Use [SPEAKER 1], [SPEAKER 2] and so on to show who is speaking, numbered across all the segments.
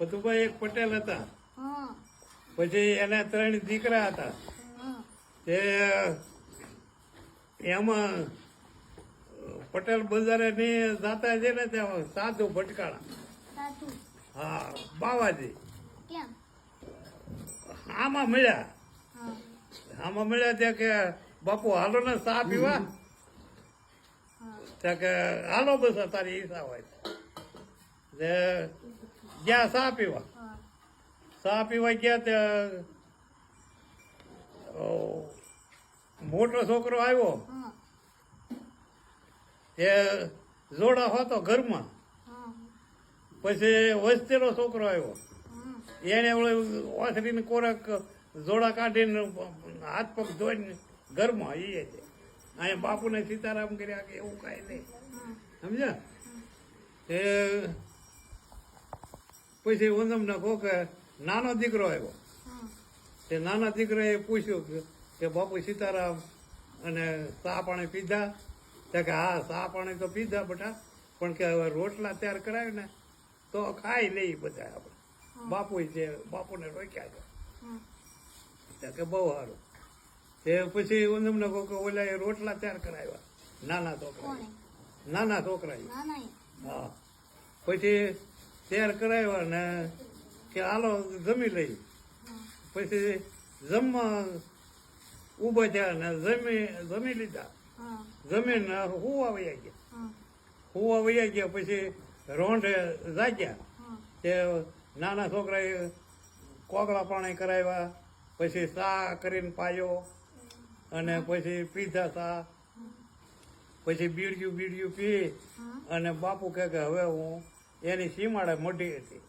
[SPEAKER 1] પતુભાઈ એક પટેલ હતા. પછી એના ત્રણ દીકરા હતા. તે એમાં પટેલ બજારે ને જાતા છે ને ત્યાં સાધુ ભટકાણા હા બાવાજી. આમાં મળ્યા. આમાં મળ્યા ત્યાં કે બાપુ હાલો ને સા પીવા. ત્યાં કે હાલો બસ તારી ઈસા હોય ગયા સા પીવા? સા પીવા ગયા ત્યાં મોટો છોકરો આવ્યો. એ જોડા હોતો ઘરમાં. પછી વસ્તીનો છોકરો આવ્યો. એને ઓસરીને કોરક જોડા કાઢીને હાથ પગ ધોઈને ઘરમાં એ છે. અહીંયા બાપુને સીતારામ કર્યા કે એવું કાંઈ નહીં. સમજ્યા? એ પછી ઓનમને કહો કે નાનો દીકરો આવ્યો તે નાના દીકરાએ પૂછ્યું કે બાપુ સીતારામ અને સા પાણી પીધા? તો કે હા સા પાણી તો પીધા બટા પણ કે હવે રોટલા તૈયાર કરાય ને તો ખાઈ લઈ બધા આપણે. બાપુ છે બાપુને રોક્યા છે. કે બહુ સારું. તે પછી ઓનમને કહો કે ઓલા એ રોટલા તૈયાર કરાવ્યા. નાના છોકરા નાના છોકરા હા. પછી તૈયાર કરાવ્યા ને કે હાલો જમી લઈ પછી જમવા ઊભા થયા ને જમી જમી લીધા. જમીને હુવા વયા ગયા. હુવા વયા ગયા પછી રોંઢે જાગ્યા. તે નાના છોકરાએ કોગળા પાણી કરાવ્યા પછી સા કરીને પાયો અને પછી પીધા સા પછી બીડિયું બીડિયું પી અને બાપુ કહે કે હવે હું એની સીમાડે મઢી હતી.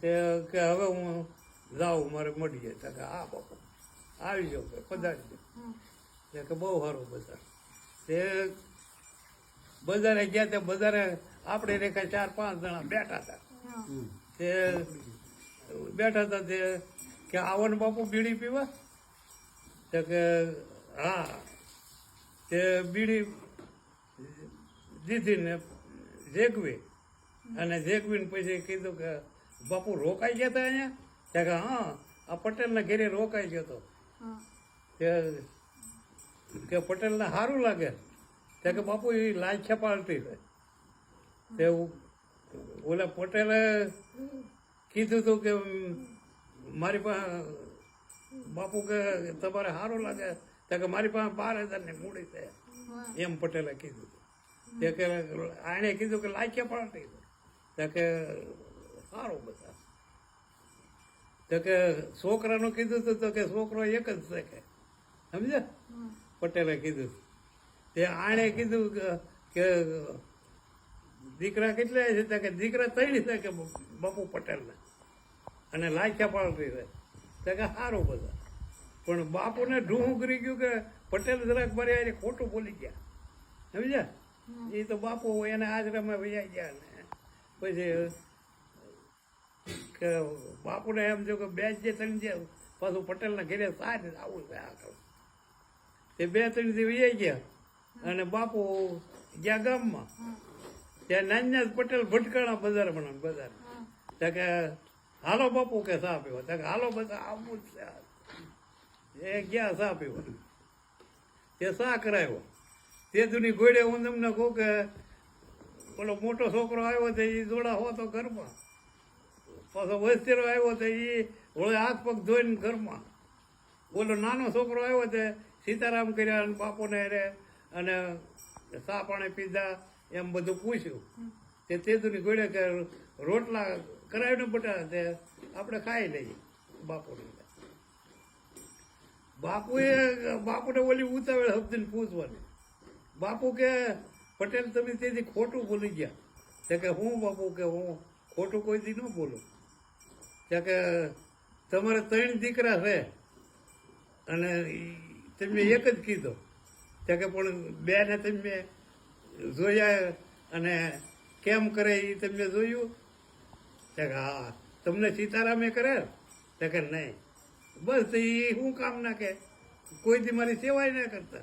[SPEAKER 1] તે કે હવે હું જાઉં મારે મળી જાય કે હા બાપુ આવી જાઉં કે પધારી જાઓ કે બહુ સારું બજાર. તે બજારે ગયા તે બજારે આપણે રેખા ચાર પાંચ જણા બેઠા હતા. તે બેઠા હતા તે કે આવો ને બાપુ બીડી પીવા? તે કે હા. તે બીડી દીધી ને જેકવી અને જેકવીને પછી કીધું કે બાપુ રોકાઈ ગયા હતા અહીંયા? તે કે હા આ પટેલના ઘેરે રોકાઈ ગયો હતો કે પટેલ પટેલને સારું લાગે. ત્યાં કે બાપુ એ લાખ્યા પાલટી છે તે ઓલા પટેલે કીધું હતું કે મારી પાસે બાપુ કે તમારે સારું લાગે. ત્યાં કે મારી પાસે બાર હજારની મૂડી છે. એમ પટેલે કીધું. તે કે આણે કીધું કે લાખ્યા પાલટી તે કે સારું બધા. તો કે છોકરાનું કીધું હતું તો કે છોકરો એક જ છે કે સમજ્યા?
[SPEAKER 2] હા
[SPEAKER 1] પટેલે કીધું. તે આણે કીધું કે- દીકરા કેટલા છે? તો કે દીકરા ત્રણ છે કે બાપુ પટેલના. અને લાખ્યા પાલટી છે. તો કે સારું બધા. પણ બાપુને ઢૂંઢું કરી ગયું કે પટેલ જરાક મારે એટલે ખોટું બોલી ગયા. સમજ્યા? એ તો બાપુ એને આશ્રમે વૈયા ગયા ને. પછી, કે બાપુને એમ જો કે બે જે ત્રણ જે પાછું પટેલના ઘેરે સાજ આવું છે તે બે ત્રણ દી વહી ગયા. અને બાપુ ગયા ગામમાં. ત્યાં નાન્યા પટેલ ભટકાણા બજાર બનાવ બજાર. ત્યાં કે, હાલો બાપુ, કે સા પીવો? ત્યાં હાલો બધા આવવું જ છે. એ ગયા સા પીવો. તે સા કરાવ્યો. તે દુની ઘોડે હું તમને કહું કે પેલો મોટો છોકરો આવ્યો તો એ જોડા હો તો ઘરમાં. પાછો વસ્તીરો આવ્યો તો એ હોળે હાથ પગ ધોઈને ઘરમાં. ઓલો નાનો છોકરો આવ્યો તે સીતારામ કર્યા અને બાપુને રે અને ચા પાણી પીધા, એમ બધું પૂછ્યું. તે તેતુની ગોળે કે રોટલા કરાવીને બટા તે આપણે ખાઈ લઈએ બાપુને. બાપુએ, બાપુને ઓલી ઉતાવળ હબ્દીને પૂછવાની. બાપુ કે પટેલ તમે તેથી ખોટું બોલી ગયા. તે કે હું બાપુ કે હું ખોટું કોઈ દી ન બોલું. ત્યાં કે તમારે ત્રણ દીકરા છે. અને તમે એક જ કીધો. ત્યાં કે પણ બેને તમે જોયા અને કેમ કરે એ તમે જોયું? ત્યાં કે હા, તમને સીતારામે કરે ત્યાં કે નહીં. બસ તો એ શું કામ ના કે. કોઈથી મારી સેવાય ના કરતા.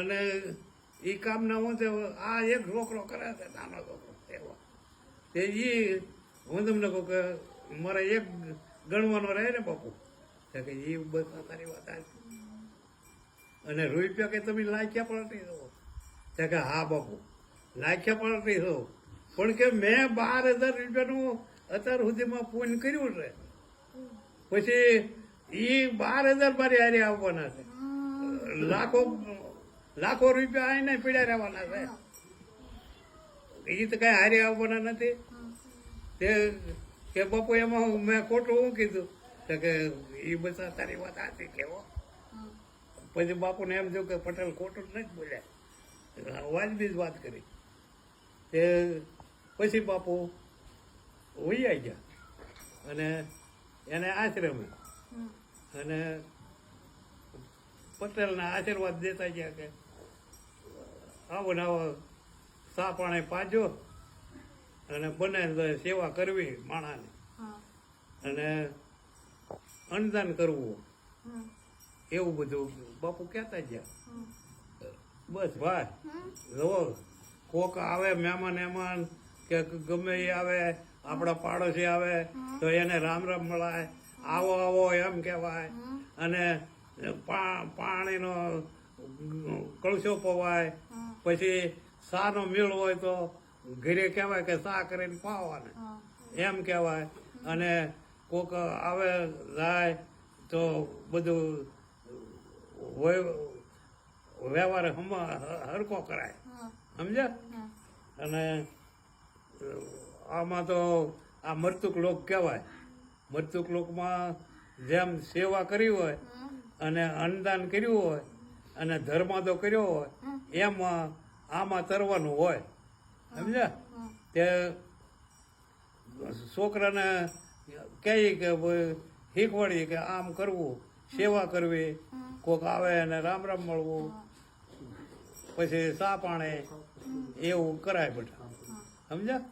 [SPEAKER 1] અને એ કામ ના હું તે આ એક છોકરો કરે છે નાનો છોકરો એવો. તે એ હું તમને કહું કે મારે એક ગણવાનો રહે ને બાપુ. કે એ બસ તારી વાત અને રૂપિયા કે તમે લાખ્યા પલટી દો. તો કે હા બાપુ લાખ્યા પલટી દો. પણ કે મેં બાર હજાર રૂપિયાનું અત્યાર સુધીમાં પૂન કર્યું છે. પછી એ બાર હજાર મારી હારે આવવાના છે. લાખો લાખો રૂપિયા આઈને પીડ્યા રહેવાના છે. એ તો કઈ હારી આવવાના નથી. તે કે બાપુ એમાં મેં ખોટું હું કીધું? તો કે એ બધા તારી વાત સાચી કેવો પછી બાપુને એમ થયું કે પટેલ ખોટું નથી બોલ્યા. વાજબી જ વાત કરી. તે પછી બાપુ વૈયા ગયા. અને એને આશ્રમે. અને પટેલના આશીર્વાદ દેતા ગયા કે આવો ને આવો સા પાણી પાજો અને બને સેવા કરવી માણાને. અને અન્નદાન કરવું. એવું બધું. બાપુ કહેતા ગયા બસ ભાઈ. જવો કોક આવે મહેમાન એમાન કે ગમે એ આવે આપણા પાડોશી આવે તો એને રામ રામ મળાય આવો આવો એમ કહેવાય. અને પા- પાણીનો કળશો પવાય પછી સાનો મેળ હોય તો ઘરે કહેવાય કે સા કરીને પાવાને. એમ કહેવાય. અને કોક આવે જાય તો બધું વય- વ્યવહાર હરકો કરાય. સમજ્યા? અને આમાં તો આ મરતુક લોક કહેવાય. મરતુક લોકમાં જેમ સેવા કરી હોય અને અન્નદાન કર્યું હોય અને ધર્માદો કર્યો હોય એમ આમાં તરવાનું હોય. સમજ્યા? તે છોકરાને કહે કે શીખવાડીએ કે આમ કરવું સેવા કરવી કોક આવે અને રામ રામ મળવું પછી સા પાણે એવું કરાય બધા સમજ્યા?